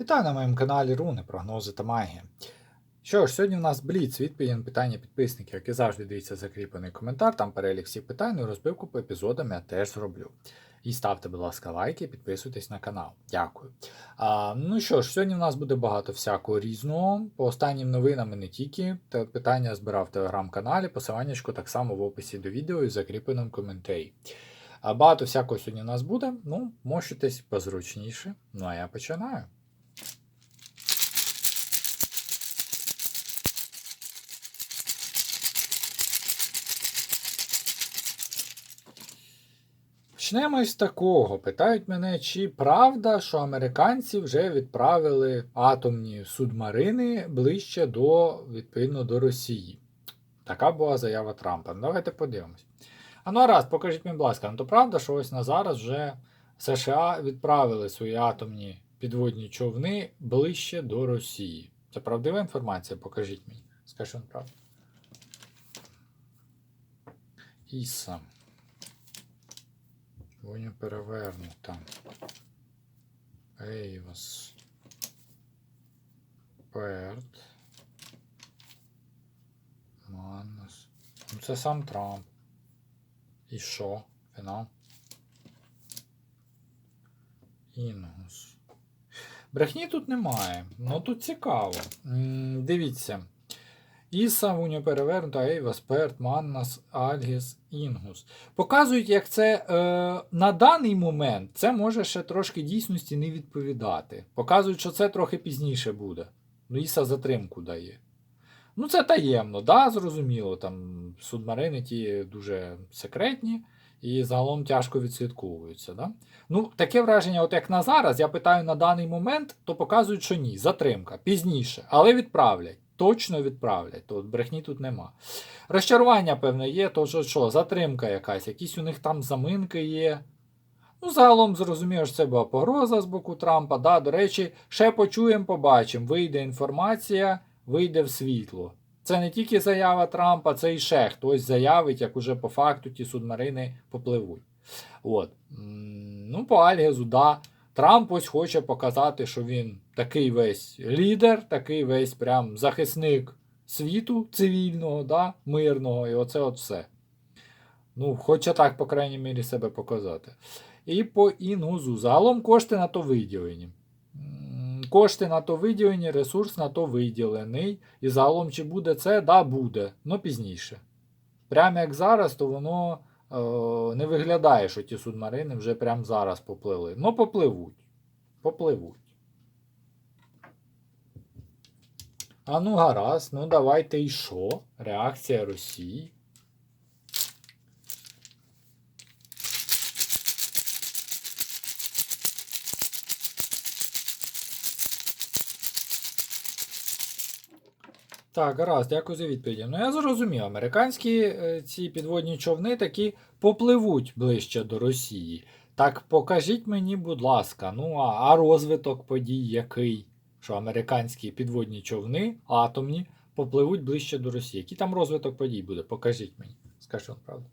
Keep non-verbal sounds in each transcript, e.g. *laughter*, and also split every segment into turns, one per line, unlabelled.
Вітаю на моєму каналі Руни, прогнози та магія. Що ж, сьогодні в нас бліц, відповіді на питання підписників, як і завжди дивіться закріплений коментар, там перелік всіх питань, ну і розбивку по епізодам я теж зроблю. І ставте, будь ласка, лайки, підписуйтесь на канал. Дякую. А, ну що ж, сьогодні в нас буде багато всякого різного. По останнім новинам і не тільки. Те питання збирав в телеграм-каналі, посиланнячко так само в описі до відео і в закріпленому коментарі. А багато всякого сьогодні у нас буде. Ну, мощитесь позручніше. Ну а я починаю. Почнемо із такого. Питають мене, чи правда, що американці вже відправили атомні субмарини ближче до, відповідно, до Росії. Така була заява Трампа. Ну, Давайте подивимось. А ну раз, покажіть мені, будь ласка, ну то правда, що ось на зараз вже США відправили свої атомні підводні човни ближче до Росії. Це правдива інформація? Покажіть мені. Скажіть, правда. Іса. Воня перевернута. Ейвас. Перт. Маннес. Ну це сам Трамп. І що? Фінал. Інгус. Брехні тут немає. Ну тут цікаво. М, Дивіться. Іса, Вуня перевернута, Ейвас, Перт, Маннас, Альгіс, Інгус. Показують, як це е, на даний момент це може ще трошки дійсності не відповідати. Показують, що це трохи пізніше буде. Ну, Іса затримку дає. Ну, це таємно, да, зрозуміло. Там субмарини ті дуже секретні і загалом тяжко відслідковуються. Да? Ну, таке враження, от як на зараз, я питаю на даний момент, то показують, що ні, затримка, пізніше, але відправлять. Точно відправлять, то брехні тут нема. Розчарування, певне, є, то що, що, затримка якась, якісь у них там заминки є. Ну, загалом зрозуміло, що це була погроза з боку Трампа. Да, До речі, ще почуємо, побачимо. Вийде інформація, вийде в світло. Це не тільки заява Трампа, це і ще хтось заявить, як уже по факту ті субмарини попливуть. От. Ну, по Альгезу, да. Трамп ось хоче показати, що він такий весь лідер, такий весь прям захисник світу цивільного, да, мирного, і оце от все. Ну, хоче так, по крайній мірі, себе показати. І по інгузу. Загалом кошти на то виділені. Кошти на то виділені, ресурс на то виділений. І загалом, чи буде це, да, буде, але пізніше. Прямо як зараз, то воно не виглядає, що ті субмарини вже прямо зараз попливли. Ну, попливуть. Попливуть. А ну гаразд, ну давайте і що? Реакція Росії. Так, гаразд, дякую за відповіді. Ну я зрозумів, американські е, ці підводні човни такі попливуть ближче до Росії. Так покажіть мені, будь ласка, ну а, а розвиток подій який? Що американські підводні човни, атомні, попливуть ближче до Росії. Який там розвиток подій буде? Покажіть мені. Скажіть вам правду.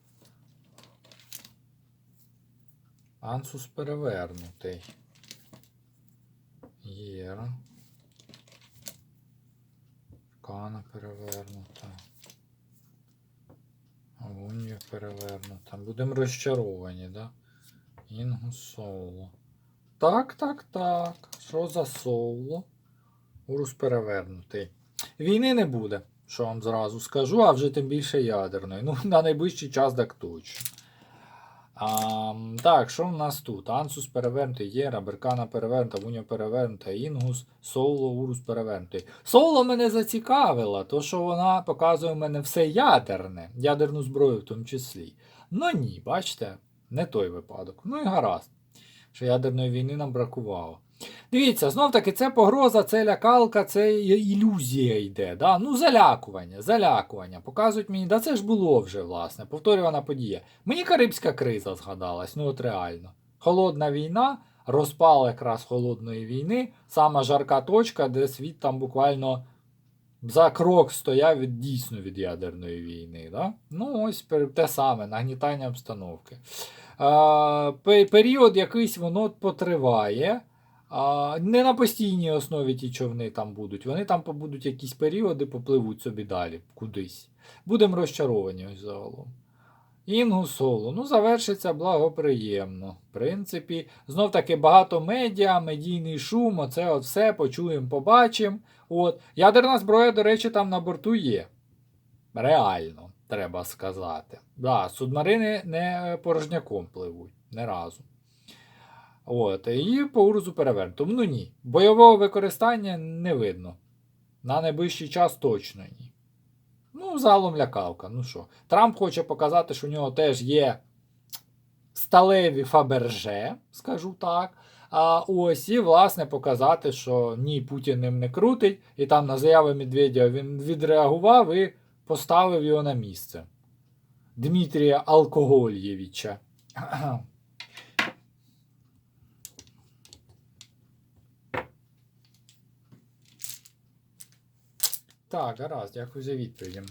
Ансус перевернутий. Єра. Кана перевернута. Авунія перевернута. Будемо розчаровані, да? Інгу соло. Так, так, так. Що за соло? Урус перевернутий. Війни не буде, що вам зразу скажу, а вже тим більше ядерної. Ну, на найближчий час так точно. А, так, що в нас тут? Ансус перевернутий, Єра, Беркана перевернута, Вуня перевернута, Інгус, Соло, Урус перевернутий. Соло мене зацікавила, то що вона показує в мене все ядерне, ядерну зброю в тому числі. Ну ні, бачите, не той випадок. Ну і гаразд, що ядерної війни нам бракувало. Дивіться, знов таки, це погроза, це лякалка, це ілюзія йде. Да? Ну, залякування, залякування. Показують мені, да це ж було вже, власне, повторювана подія. Мені Карибська криза згадалась, ну от реально. Холодна війна, розпал якраз холодної війни, сама жарка точка, де світ там буквально за крок стояв від, дійсно від ядерної війни. Да? Ну, ось те саме, нагнітання обстановки. Е, період якийсь воно потриває. А, не на постійній основі ті човни там будуть. Вони там побудуть якісь періоди, попливуть собі далі кудись. Будемо розчаровані ось загалом. Інгу соло. Ну, завершиться благоприємно. В принципі, знов таки багато медіа, медійний шум, оце от все почуємо, побачимо. От. Ядерна зброя, до речі, там на борту є. Реально, треба сказати. Да, судмарини не порожняком пливуть, не разу. От, і по урзу. Ну ні. Бойового використання не видно. На найближчий час точно ні. Ну, загалом лякалка. Ну що, Трамп хоче показати, що у нього теж є сталеві фаберже, скажу так. А ось і, власне, показати, що ні, Путін ним не крутить, і там на заяви Медведєва він відреагував і поставив його на місце. Дмитрія Алкогольєвича. Так, гаразд, дякую за відповіді.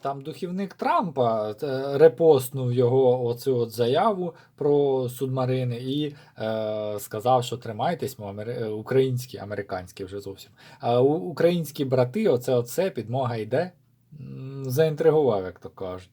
Там духівник Трампа е, репостнув його оцю от заяву про субмарини і е, сказав, що тримайтесь, ми е, українські, американські вже зовсім. А українські брати, оце оце, підмога йде. Заінтригував, як то кажуть.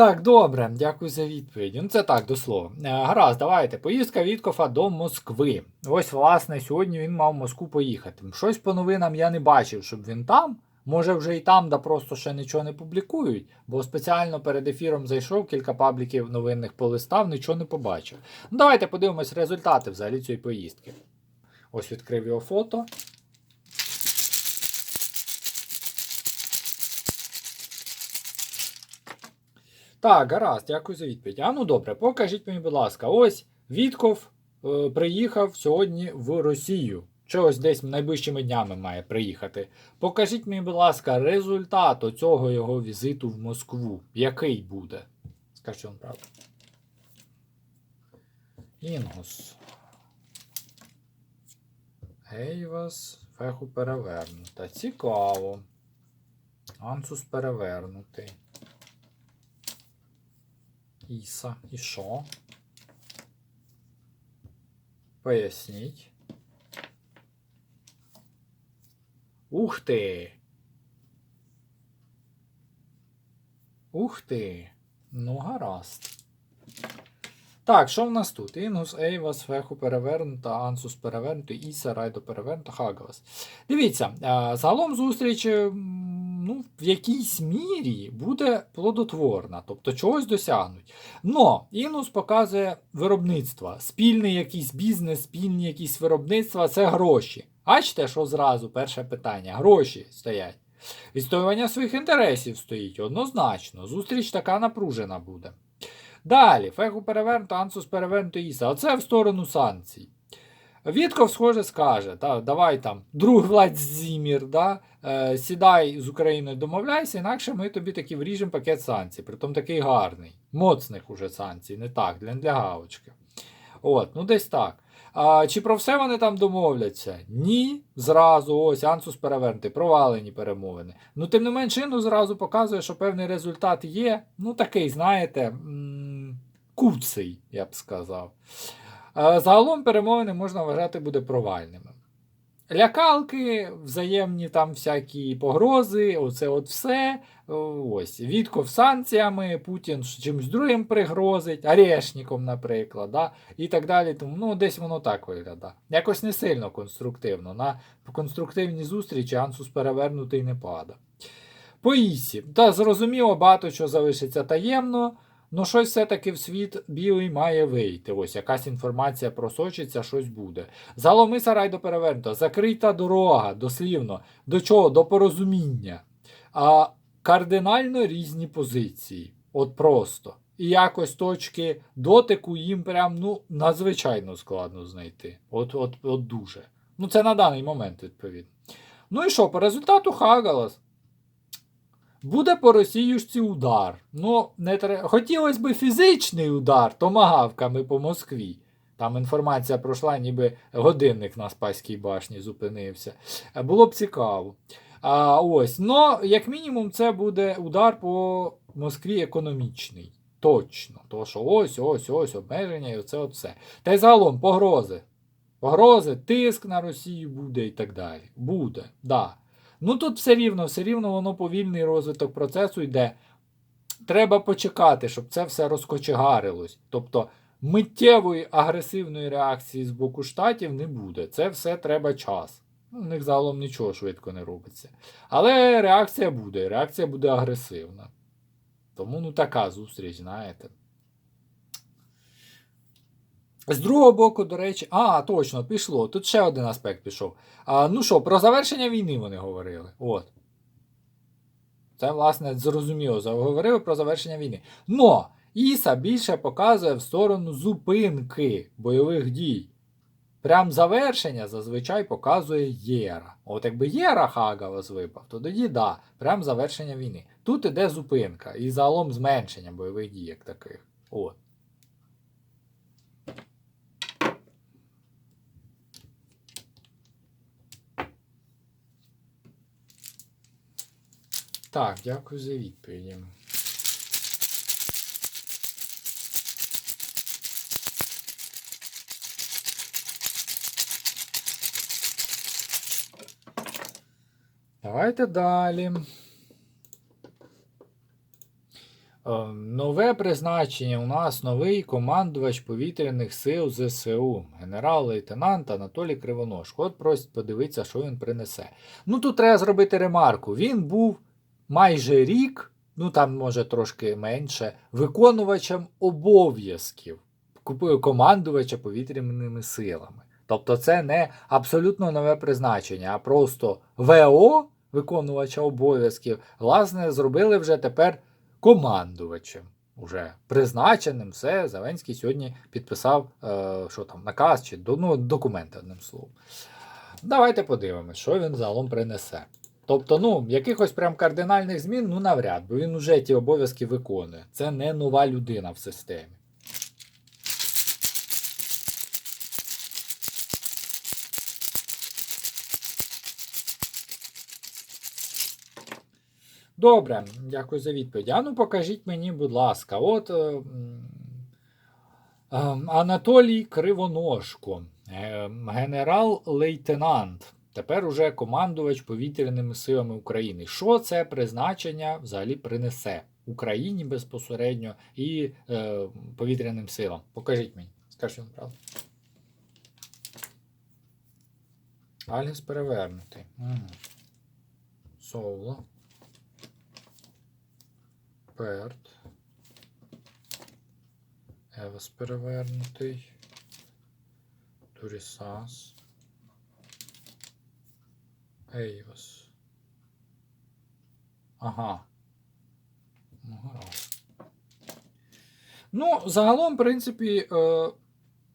Так, добре, дякую за відповідь. Ну, це так, до слова. Е, Гаразд, давайте. Поїздка Віткофа до Москви. Ось, власне, сьогодні він мав в Москву поїхати. Щось по новинам я не бачив, щоб він там. Може, вже і там, да просто ще нічого не публікують, бо спеціально перед ефіром зайшов, кілька пабліків новинних полистав, нічого не побачив. Ну, давайте подивимось результати взагалі цієї поїздки. Ось відкрив його фото. Так, гаразд, дякую за відповідь. А ну добре, покажіть мені, будь ласка, ось Вітков е, приїхав сьогодні в Росію. Чи ось десь найближчими днями має приїхати. Покажіть мені, будь ласка, результат цього його візиту в Москву. Який буде? Скажіть вам правду. Інгус. Гейвас, феху перевернута. Цікаво. Ансус перевернутий. Іса. І що? Поясніть. Ух ти! Ух ти! Ну, гаразд. Так, що в нас тут? Інгус, Ейвас, Феху перевернута, Ансус перевернутий, Іса, Райдо перевернута, Хагалас. Дивіться, е, загалом зустріч ну, в якійсь мірі буде плодотворна, тобто чогось досягнуть. Но Інгус показує виробництво. Спільний якийсь бізнес, спільні якісь виробництва це гроші. Бачите, що зразу перше питання: гроші стоять. Відстоювання своїх інтересів стоїть однозначно. Зустріч така напружена буде. Далі, феху перевернуто, ансус перевернуто іса. Оце в сторону санкцій. Вітков, схоже, скаже: та, давай там, друг Владзімір, да, е, сідай з Україною, домовляйся, інакше ми тобі таки вріжемо пакет санкцій. Притом такий гарний. Моцних уже санкцій, не так, для, для галочки. От, ну десь так. А, чи про все вони там домовляться? Ні. Зразу ось Ансус перевернутий, провалені перемовини. Ну, тим не менш, ну зразу показує, що певний результат є. Ну, такий, знаєте, куций, я б сказав. Загалом перемовини можна вважати буде провальними. Лякалки, взаємні там всякі погрози, оце от все. Ось, Вітков санкціями, Путін чимось другим пригрозить, Арешником, наприклад, да? і так далі. Тому ну, десь воно так виглядає. Якось не сильно конструктивно. На конструктивні зустрічі Ансус перевернутий не пада. По Ісі. Та зрозуміло, багато що залишиться таємно. Ну, щось все-таки в світ білий має вийти. Ось якась інформація просочиться, щось буде. Заломиса райдо перевернуто. Закрита дорога, дослівно. До чого? До порозуміння. А кардинально різні позиції. От просто. І якось точки дотику їм прям ну, надзвичайно складно знайти. От, от, от дуже. Ну, це на даний момент, відповідно. Ну і що, по результату Хагалас. Буде по росіюшці удар. Ну, не тре... Хотілося б фізичний удар томагавками по Москві. Там інформація пройшла, ніби годинник на Спаській башні зупинився. Було б цікаво. А, ось. Но, як мінімум, це буде удар по Москві економічний. Точно. То, що ось, ось, ось, обмеження і оце все. Та й загалом погрози. Погрози, тиск на Росію буде і так далі. Буде, да. Ну тут все рівно, все рівно воно повільний розвиток процесу йде. Треба почекати, щоб це все розкочегарилось. Тобто миттєвої агресивної реакції з боку штатів не буде. Це все треба час. Ну, У них загалом нічого швидко не робиться. Але реакція буде, реакція буде агресивна. Тому ну така зустріч, знаєте. З другого боку, до речі, а, точно, пішло. Тут ще один аспект пішов. А, ну що, про завершення війни вони говорили. От. Це, власне, зрозуміло. Говорили про завершення війни. Но Іса більше показує в сторону зупинки бойових дій. Прям завершення зазвичай показує Єра. От якби Єра Хагавас випав, то тоді да, прям завершення війни. Тут іде зупинка і загалом зменшення бойових дій як таких. От. Так, дякую за відповіді. Давайте далі. Е, Нове призначення у нас новий командувач повітряних сил ЗСУ, генерал-лейтенант Анатолій Кривоножко. От просить подивитися, що він принесе. Ну тут треба зробити ремарку. Він був майже рік, ну там може трошки менше, виконувачем обов'язків командувача повітряними силами. Тобто це не абсолютно нове призначення, а просто ВО, виконувача обов'язків, власне, зробили вже тепер командувачем. Уже призначеним все. Зеленський сьогодні підписав е, що там, наказ чи ну, документи, одним словом. Давайте подивимось, що він загалом принесе. Тобто, ну, якихось прям кардинальних змін, ну навряд, бо він уже ті обов'язки виконує. Це не нова людина в системі. Добре, дякую за відповідь. А ну покажіть мені, будь ласка, от е, е, Анатолій Кривоножко, е, генерал-лейтенант, тепер уже командувач повітряними силами України. Що це призначення взагалі принесе Україні безпосередньо і е, повітряним силам? Покажіть мені, скажіть вам правду. Альгіс перевернутий. Соло. Перт. Евас перевернутий. Турісас. Ейвас. Ага. Ну. Ну, загалом, в принципі, е,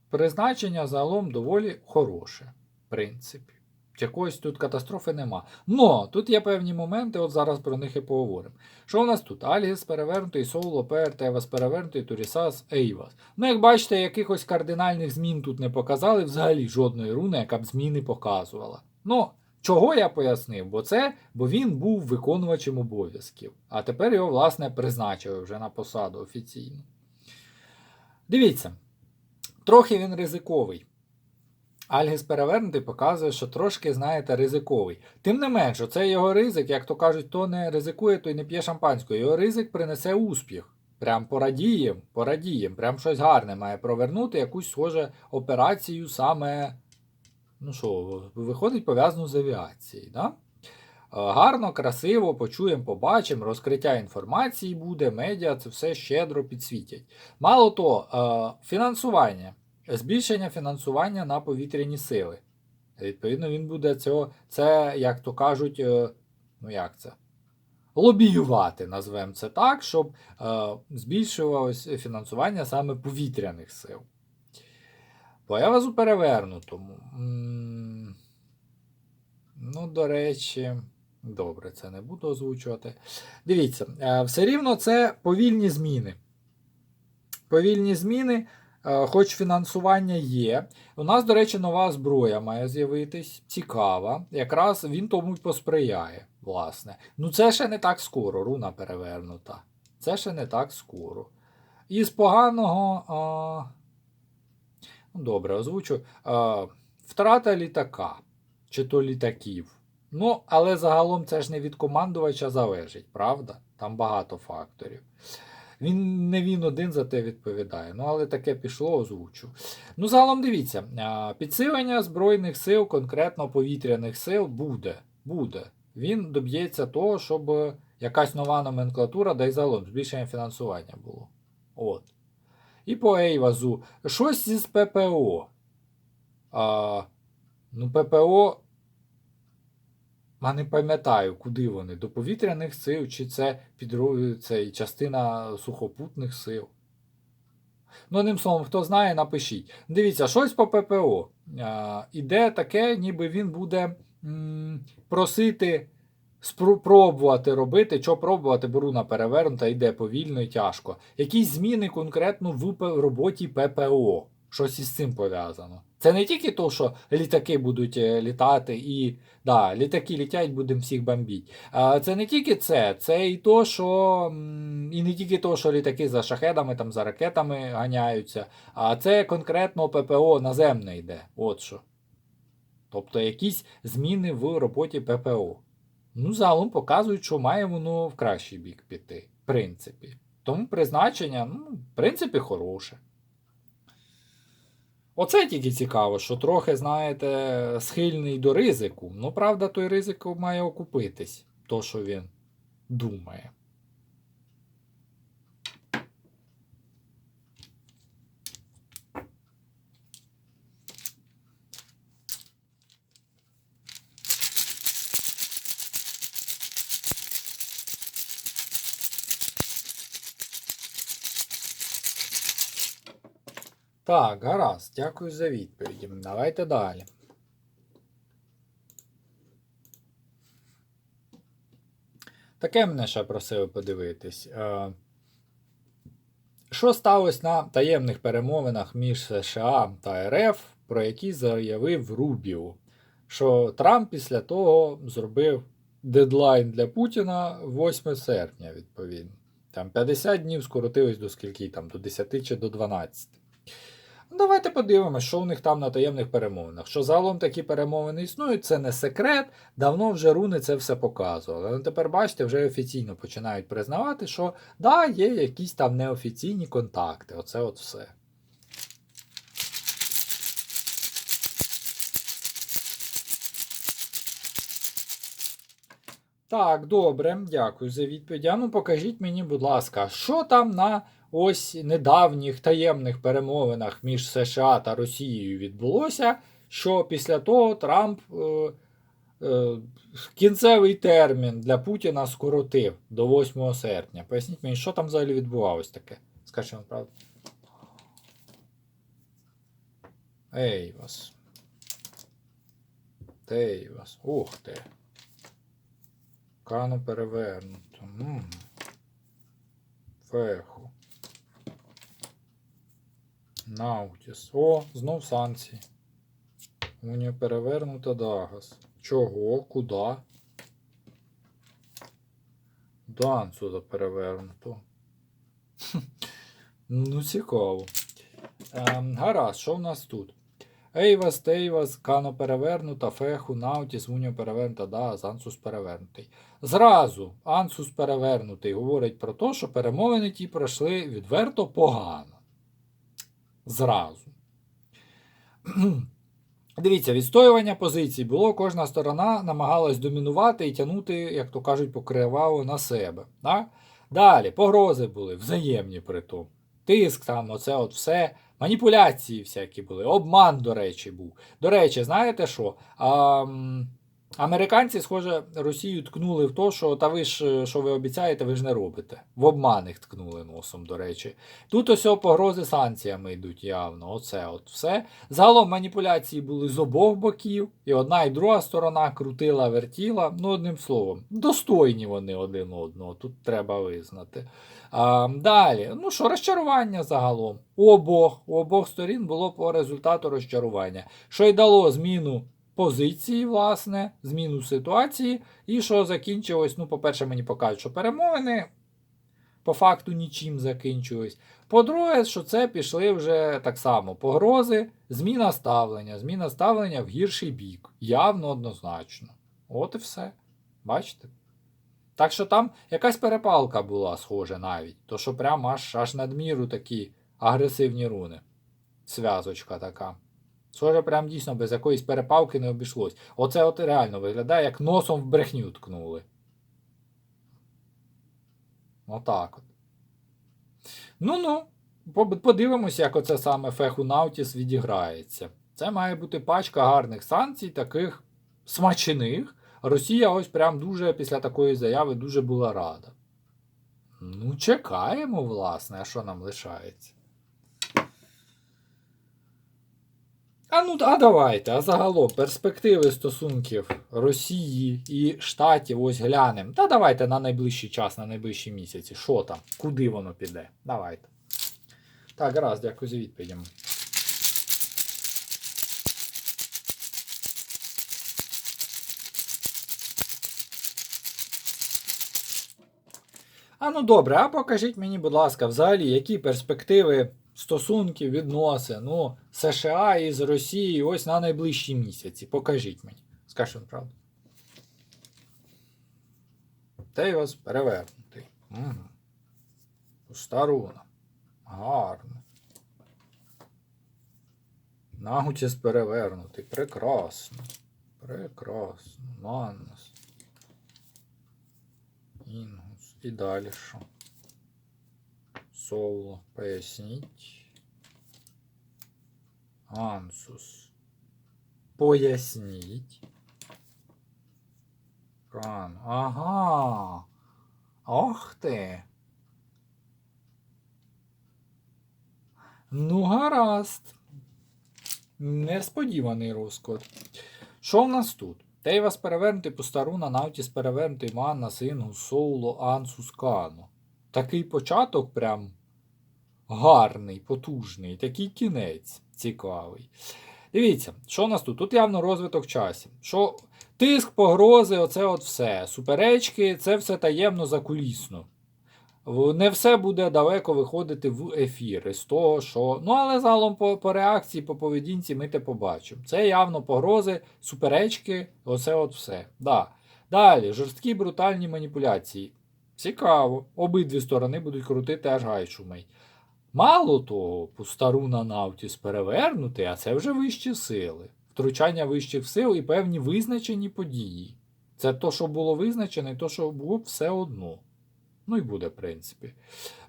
призначення загалом доволі хороше. В принципі. Якоїсь тут катастрофи нема. Но тут є певні моменти, от зараз про них і поговоримо. Що у нас тут? Альгіс перевернутий, Соло, Пер, Тевас перевернутий, Турісас, Ейвас. Ну, як бачите, якихось кардинальних змін тут не показали, взагалі жодної руни, яка б зміни показувала. Ну, чого я пояснив? Бо це, бо він був виконувачем обов'язків, а тепер його, власне, призначили вже на посаду офіційно. Дивіться, трохи він ризиковий. Альгіс перевернутий показує, що трошки, знаєте, ризиковий. Тим не менше, це його ризик, як то кажуть, хто не ризикує, той не п'є шампанського. Його ризик принесе успіх. Прям порадієм, порадієм, прям щось гарне має провернути, якусь схоже операцію саме, ну що, виходить пов'язану з авіацією. Да? Е, Гарно, красиво, почуємо, побачимо, розкриття інформації буде, медіа це все щедро підсвітять. Мало того, е, фінансування збільшення фінансування на повітряні сили. Відповідно, він буде цього, це, як то кажуть, е, ну як це? Лобіювати, назвемо це так, щоб збільшувалось фінансування саме повітряних сил. Поява у перевернутому. Ну, до речі, добре, це не буду озвучувати. Дивіться, е, все рівно це повільні зміни. Повільні зміни. Е, Хоч фінансування є. У нас, до речі, нова зброя має з'явитись, цікава. Якраз він тому й посприяє. власне. Ну, це ще не так скоро, руна перевернута. Це ще не так скоро. І з поганого. Ну, добре, озвучу. Втрата літака. Чи то літаків. Ну, але загалом це ж не від командувача залежить, правда? Там багато факторів. Він не він один за те відповідає. Ну, але таке пішло, озвучу. Ну, загалом дивіться, підсилення Збройних сил, конкретно повітряних сил, буде. буде. Він доб'ється того, щоб якась нова номенклатура, да й загалом збільшення фінансування було. От. І по Ейвазу. Щось із ППО. А, ну, ППО. Я не пам'ятаю, куди вони. До повітряних сил, чи це, підро... це частина сухопутних сил. Ну, одним словом, хто знає, напишіть. Дивіться, щось по ППО. А, іде таке, ніби він буде м, просити спробувати робити, що пробувати, беру на перевернута, йде повільно і тяжко. Якісь зміни конкретно в роботі ППО. Щось із цим пов'язано. Це не тільки то, що літаки будуть е, літати, і да, літаки літять, будемо всіх бомбити. А це не тільки це, це і то, що і не тільки то, що літаки за шахедами, там за ракетами ганяються, а це конкретно ППО наземне йде. От що. Тобто якісь зміни в роботі ППО. Ну, загалом показують, що має воно в кращий бік піти, в принципі. Тому призначення, ну, в принципі, хороше. Оце тільки цікаво, що трохи, знаєте, схильний до ризику. Ну, правда, той ризик має окупитись, то, що він думає. Так, гаразд, дякую за відповіді. Давайте далі. Таке мене ще просили подивитись. Е, Що сталося на таємних перемовинах між США та РФ, про які заявив Рубіо? Що Трамп після того зробив дедлайн для Путіна 8 серпня, відповідно. Там 50 днів скоротилось до скільки там, до 10 чи до 12. Ну, Давайте подивимося, що у них там на таємних перемовинах. Що загалом такі перемовини існують, це не секрет. Давно вже руни це все показували. Але тепер, бачите, вже офіційно починають признавати, що да, є якісь там неофіційні контакти. Оце от все. Так, добре, дякую за відповідь. А ну покажіть мені, будь ласка, що там на ось недавніх таємних перемовинах між США та Росією відбулося, що після того Трамп е, е, кінцевий термін для Путіна скоротив до 8 серпня. Поясніть мені, що там взагалі відбувалось таке? Скажіть вам правду. Ей вас. Ей вас. Ух ти. Кану перевернуто. Феху. Наутіс. О, знов санкції. Унія перевернута Дагас. Чого? Куда? Дансуда перевернуто. ну, цікаво. Ем, гаразд, що в нас тут? Ейвас, Тейвас, Кано перевернута, Феху, Наутіс, Унія перевернута, Дагас, Ансус перевернутий. Зразу Ансус перевернутий говорить про те, що перемовини ті пройшли відверто погано. Зразу. *clears throat* Дивіться, відстоювання позицій було, кожна сторона намагалась домінувати і тягнути, як то кажуть, покривало на себе. Да? Далі, погрози були, взаємні при тому. Тиск там, оце от все. Маніпуляції всякі були, обман, до речі, був. До речі, знаєте що? А, американці, схоже, Росію ткнули в те, що та ви ж, що ви обіцяєте, ви ж не робите. В обман їх ткнули носом, до речі. Тут ось погрози санкціями йдуть явно. Оце от все. Загалом маніпуляції були з обох боків, і одна і друга сторона крутила, вертіла. Ну, одним словом, достойні вони один одного, тут треба визнати. А, далі, ну що, розчарування загалом. У обох, у обох сторін було по результату розчарування, що й дало зміну позиції, власне, зміну ситуації, і що закінчилось. Ну, по-перше, мені покажуть, що перемовини по факту нічим закінчились. По-друге, що це пішли вже так само погрози, зміна ставлення, зміна ставлення в гірший бік. Явно однозначно. От і все. Бачите? Так що там якась перепалка була, схоже навіть. То що прям аж, аж надміру такі агресивні руни. Зв'язочка така. Схоже, прям дійсно без якоїсь перепалки не обійшлось. Оце от реально виглядає, як носом в брехню ткнули. Отак от. Ну-ну, подивимося, як оце саме Феху Наутіс відіграється. Це має бути пачка гарних санкцій, таких смачних. Росія ось прям дуже після такої заяви дуже була рада. Ну, чекаємо, власне, що нам лишається. А ну а давайте, а загалом перспективи стосунків Росії і Штатів ось глянемо. Та давайте на найближчий час, на найближчі місяці. Що там? Куди воно піде? Давайте. Так, раз, дякую за відповідям. А ну добре, а покажіть мені, будь ласка, взагалі, які перспективи стосунків, відносин, ну, США із Росією ось на найближчі місяці. Покажіть мені. Скажіть правду. Тейвас перевернутий. Угу. Пуста руна. Гарно. Нагутіс перевернутий. Прекрасно. Прекрасно. Маннас. Інгус. І далі що? Соло. Поясніть. Ансус. Поясніть. Кан. Ага. Ох ти. Ну, гаразд. Несподіваний розклад. Що в нас тут? Тейвас перевернутий, Пустаруна, Навтіс перевернутий, Манна, Сингус, Соуло, Ансус, Кано. Такий початок прям гарний, потужний, такий кінець цікавий. Дивіться, що у нас тут? Тут явно розвиток часів. Що тиск, погрози, оце от все. Суперечки, це все таємно закулісно. Не все буде далеко виходити в ефір із того, що. Ну, але загалом по, по реакції, по поведінці ми те побачимо. Це явно погрози, суперечки, оце от все. Да. Далі, жорсткі брутальні маніпуляції. Цікаво. Обидві сторони будуть крутити аж гай шумить. Мало того, пустару на Навтіс перевернути, а це вже вищі сили. Втручання вищих сил і певні визначені події. Це то, що було визначено, і то, що було все одно. Ну і буде, в принципі.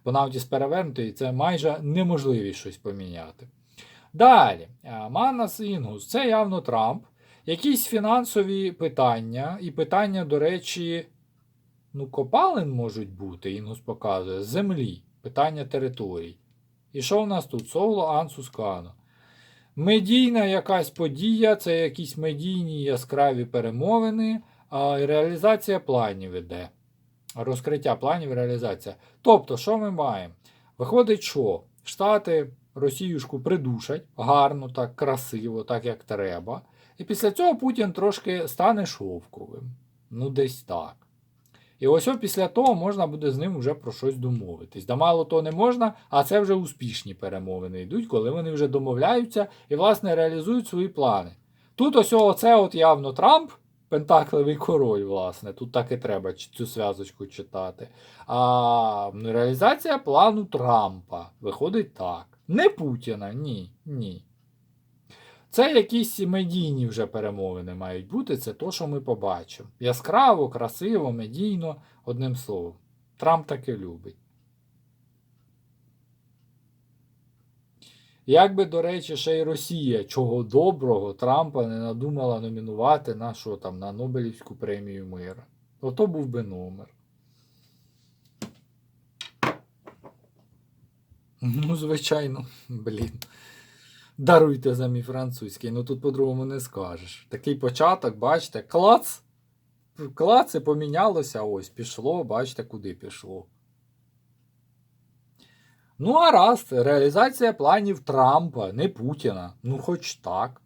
Бо Навтіс перевернутий, це майже неможливість щось поміняти. Далі, Манас Інгус, це явно Трамп. Якісь фінансові питання, і питання, до речі, ну, копалин можуть бути, Інгус показує, землі, питання територій. І що в нас тут? Соло Ансус Кано. Медійна якась подія, це якісь медійні яскраві перемовини, а реалізація планів іде. Розкриття планів, реалізація. Тобто, що ми маємо? Виходить, що Штати Росіюшку придушать гарно, так, красиво, так як треба. І після цього Путін трошки стане шовковим. Ну, десь так. І ось після того можна буде з ним вже про щось домовитись. Да мало то не можна, а це вже успішні перемовини йдуть, коли вони вже домовляються і, власне, реалізують свої плани. Тут ось оце от явно Трамп, Пентакливий король, власне, тут так і треба цю зв'язочку читати. А реалізація плану Трампа виходить так. Не Путіна, ні, ні. Це якісь медійні вже перемовини мають бути, це то, що ми побачимо. Яскраво, красиво, медійно, одним словом. Трамп таки любить. Як би, до речі, ще й Росія чого доброго Трампа не надумала номінувати на що там, на Нобелівську премію миру. Ото був би номер. Ну, звичайно, блін. Даруйте за мій французький, ну тут по-другому не скажеш. Такий початок, бачите, клац. Клац і помінялося, ось пішло, бачите, куди пішло. Ну, а раз, реалізація планів Трампа, не Путіна. Ну, хоч так,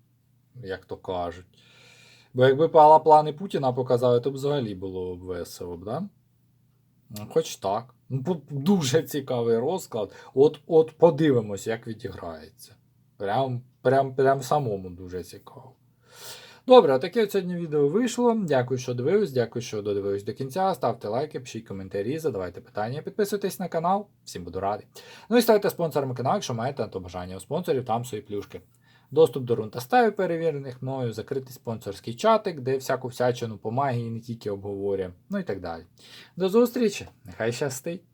як то кажуть. Бо якби пала плани Путіна показали, то б взагалі було б весело б, да? Ну, Хоч так. Ну, дуже цікавий розклад. От, от подивимось, як відіграється. Прям, прям, прям самому дуже цікаво. Добре, таке сьогодні відео вийшло. Дякую, що дивились, дякую, що додивились до кінця. Ставте лайки, пишіть коментарі, задавайте питання, підписуйтесь на канал. Всім буду радий. Ну і ставте спонсорами каналу, якщо маєте на то бажання. У спонсорів там свої плюшки. Доступ до рун та стаю перевірених мною, закритий спонсорський чатик, де всяку всячину по магії не тільки обговорюємо, ну і так далі. До зустрічі! Нехай щастить!